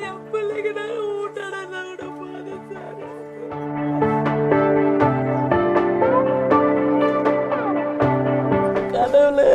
என் பிள்ளைக்கு நான் ஊட்டட போது சார். கடவுளே.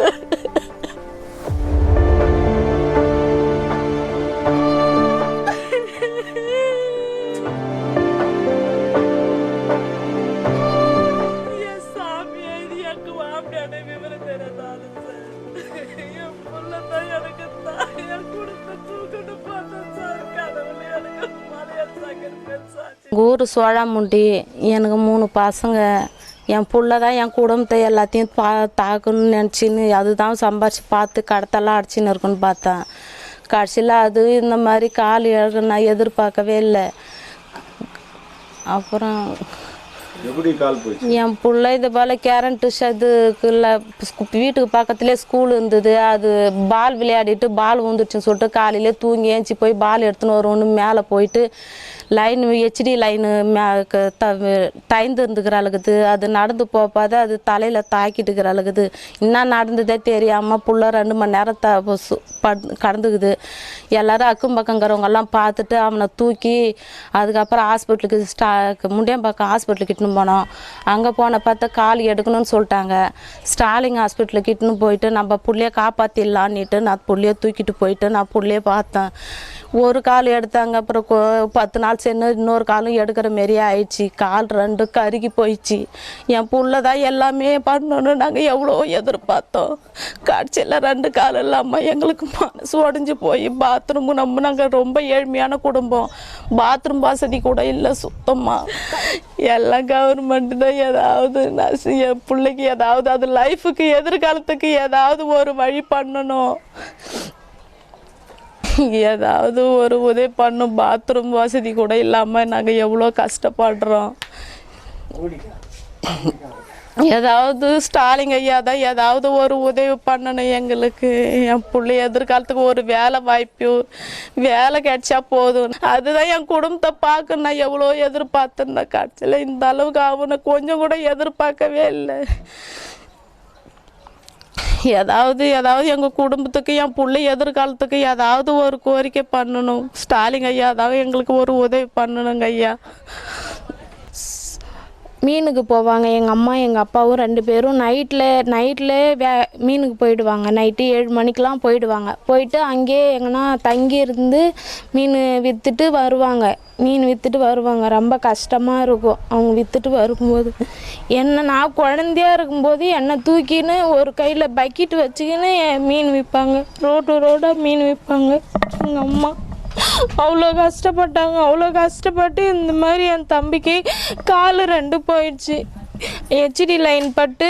எங்கள் ஊர் சோழாமுண்டி எனக்கு மூணு பசங்க. என் புள்ள தான் என் குடும்பத்தை எல்லாத்தையும் பா தாக்கணும்னு நினச்சின்னு அதுதான் சம்பாரித்து பார்த்து கடத்தெல்லாம் அடிச்சின்னு இருக்குன்னு பார்த்தேன் கடைசியில் அது இந்த மாதிரி கால் இழக்க நான் எதிர்பார்க்கவே இல்லை. அப்புறம் எப்படி கால் போச்சு? என் பிள்ளை இது போல் கேரண்ட் இதுக்குள்ள வீட்டுக்கு பக்கத்துலேயே ஸ்கூல் இருந்தது. அது பால் விளையாடிட்டு பால் ஊந்துச்சுன்னு சொல்லிட்டு காலையிலே தூங்கி ஏஞ்சி போய் பால் எடுத்துன்னு வருவோன்னு மேலே போயிட்டு லைன் ஹெச்டி லைனு மே க- த தைந்து இருந்துக்கிற அழுகுது. அது நடந்து போப்பாத அது தலையில் தாக்கிட்டுக்கிற அழுகுது. என்ன நடந்ததே தெரியாமல் புள்ள ரெண்டு மணி நேரம் த சு- கடந்துக்குது. எல்லாரும் அக்கம் பக்கங்கிறவங்கெல்லாம் பார்த்துட்டு அவனை தூக்கி அதுக்கப்புறம் ஹாஸ்பிட்டலுக்கு ஸ்டா முண்டியம்பாக்கம் ஹாஸ்பிட்டலுக்கு இட்டுன்னு போனோம். அங்கே போன பார்த்தா கால் எடுக்கணும்னு சொல்லிட்டாங்க. ஸ்டாலிங் ஹாஸ்பிட்டலுக்கு இட்டுன்னு போயிட்டு நம்ம புள்ளைய காப்பாற்றிடலான்னுட்டு நான் புள்ளைய தூக்கிட்டு போயிட்டு நான் புள்ளைய பார்த்தேன். ஒரு கால் எடுத்தாங்க அப்புறம் கொ- பத்து நாள் சென்று இன்னொரு காலும் எடுக்கிற மாரி ஆயிடுச்சு. கால் ரெண்டு கருகி போயிடுச்சு. என் புள்ள தான் எல்லாமே பண்ணணும்னு நாங்கள் எவ்வளோ எதிர்பார்த்தோம். கடைசியில் ரெண்டு கால் இல்லாமல் எங்களுக்கு மனசு உடஞ்சி போய் பாத்ரூமு நம்ம நாங்கள் ரொம்ப ஏழ்மையான குடும்பம். பாத்ரூம் வசதி கூட இல்லை சுத்தமாக எல்லாம் கவர்மெண்ட் தான் ஏதாவது என் பிள்ளைக்கு ஏதாவது அது லைஃபுக்கு எதிர்காலத்துக்கு ஏதாவது ஒரு வழி பண்ணணும். ஏதாவது ஒரு உதவி பண்ணும் பாத்ரூம் வசதி கூட இல்லாமல் நாங்கள் எவ்வளோ கஷ்டப்படுறோம். ஏதாவது ஸ்டாலிங் ஐயா தான் ஏதாவது ஒரு உதவி பண்ணணும் எங்களுக்கு. என் பிள்ளை எதிர்காலத்துக்கு ஒரு வேலை வாய்ப்பு வேலை கிடைச்சா போதும். அதுதான் என் குடும்பத்தை பார்க்க நான் எவ்வளோ எதிர்பார்த்துருந்தேன் கடைசியில். இந்த அளவுக்கு அவனை கொஞ்சம் கூட எதிர்பார்க்கவே இல்லை. ஏதாவது ஏதாவது எங்கள் குடும்பத்துக்கு என் பிள்ளை எதிர்காலத்துக்கு ஏதாவது ஒரு கோரிக்கை பண்ணணும். ஸ்டாலின் ஐயா தான் எங்களுக்கு ஒரு உதவி பண்ணணுங்க ஐயா. மீனுக்கு போவாங்க. எங்கள் அம்மா எங்கள் அப்பாவும் ரெண்டு பேரும் நைட்டில் நைட்டில் வே மீனுக்கு போயிடுவாங்க. நைட்டு ஏழு மணிக்கெலாம் போயிடுவாங்க. போயிட்டு அங்கேயே எங்கன்னா தங்கி இருந்து மீன் விற்றுட்டு வருவாங்க. மீன் விற்றுட்டு வருவாங்க. ரொம்ப கஷ்டமாக இருக்கும். அவங்க விற்றுட்டு வரும்போது. என்ன நான் குழந்தையா இருக்கும்போது என்னை தூக்கின்னு ஒரு கையில் பக்கெட் வச்சுக்கின்னு மீன் விற்பாங்க ரோடு ரோடாக மீன் விற்பாங்க எங்கள் அம்மா. அவ்வளோ கஷ்டப்பட்டாங்க அவ்வளோ கஷ்டப்பட்டு இந்த மாதிரி என் தம்பிக்கு கால் ரெண்டு போயிடுச்சு. ஹெச்டி லைன் பட்டு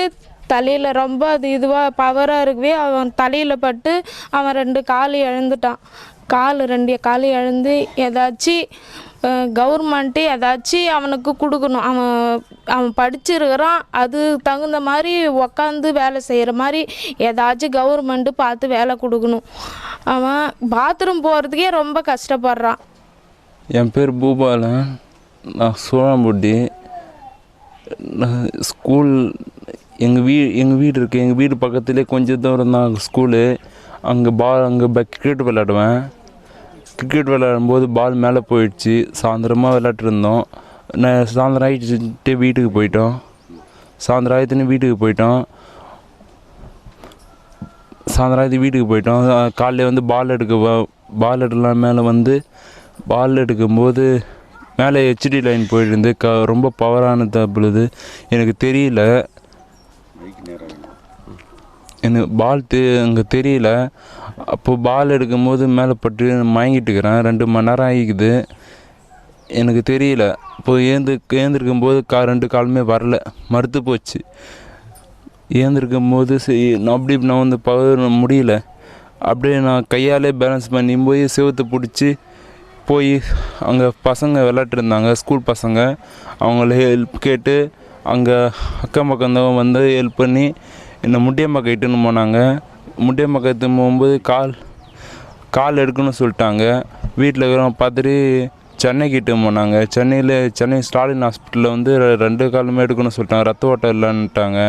தலையில் ரொம்ப அது இதுவாக பவராக இருக்கவே அவன் தலையில் பட்டு அவன் ரெண்டு கால் இழந்துட்டான். கால் ரெண்டு கால் இழந்து ஏதாச்சும் கவர்மெண்ட்டு ஏதாச்சும் அவனுக்கு கொடுக்கணும். அவன் அவன் படிச்சிருக்கிறான். அது தகுந்த மாதிரி உக்காந்து வேலை செய்கிற மாதிரி ஏதாச்சும் கவர்மெண்ட்டு பார்த்து வேலை கொடுக்கணும். அவன் பாத்ரூம் போகிறதுக்கே ரொம்ப கஷ்டப்படுறான். என் பேர் பூபாலன். நான் சோழம்புட்டி. நான் ஸ்கூல் எங்கள் வீ எங்கள் வீடு இருக்குது எங்கள் வீடு பக்கத்துலேயே கொஞ்சம் தூரம் தான் ஸ்கூலு அங்கே பால் அங்கே கிரிக்கெட் விளையாடுவேன். கிரிக்கெட் விளையாடும்போது பால் மேலே போயிடுச்சு. சாயந்தரமாக விளாட்டுருந்தோம் நான் சாயந்தரம் ஆகிட்டு வீட்டுக்கு போயிட்டோம். சாயந்தரம் ஆயிடுத்துன்னு வீட்டுக்கு போயிட்டோம். சாயந்தரம் ஆயிடுத்து வீட்டுக்கு போயிட்டோம். காலையில் வந்து பால் எடுக்க பால் எடுக்கலாம் மேலே வந்து பால் எடுக்கும்போது மேலே ஹெச்டி லைன் போயிட்டு க ரொம்ப பவரானது பொழுது எனக்கு தெரியல. எனக்கு பால் தெ அங்கே தெரியல. அப்போ பால் எடுக்கும்போது மேலே பட்டு மயங்கிட்டுக்கிறேன் ரெண்டு மணி நேரம் ஆகிக்குது. எனக்கு தெரியல. இப்போ ஏந்து ஏந்திருக்கும் போது கா ரெண்டு காலுமே வரல. மறுத்து போச்சு. ஏந்திருக்கும் போது சரி நான் அப்படி நான் வந்து பவர் முடியல. அப்படியே நான் கையாலே பேலன்ஸ் பண்ணி போய் செவுத்து பிடிச்சி போய் அங்கே பசங்க விளாட்டுருந்தாங்க ஸ்கூல் பசங்க. அவங்கள ஹெல்ப் கேட்டு அங்கே அக்கம் பக்கம் வந்து ஹெல்ப் பண்ணி என்னை முட்டியம்பாக்கம் இட்டுன்னு போனாங்க. முட்டியம்பாக்கம் இட்டுன்னு போகும்போது கால் கால் எடுக்கணும்னு சொல்லிட்டாங்க. வீட்டில் இருக்கிறவங்க பார்த்துட்டு சென்னைக்கு இட்டு போனாங்க. சென்னையில் சென்னை ஸ்டாலின் ஹாஸ்பிட்டலில் வந்து ரெண்டு காலுமே எடுக்கணும்னு சொல்லிட்டாங்க. ரத்த ஓட்டம் இல்லைன்னுட்டாங்க.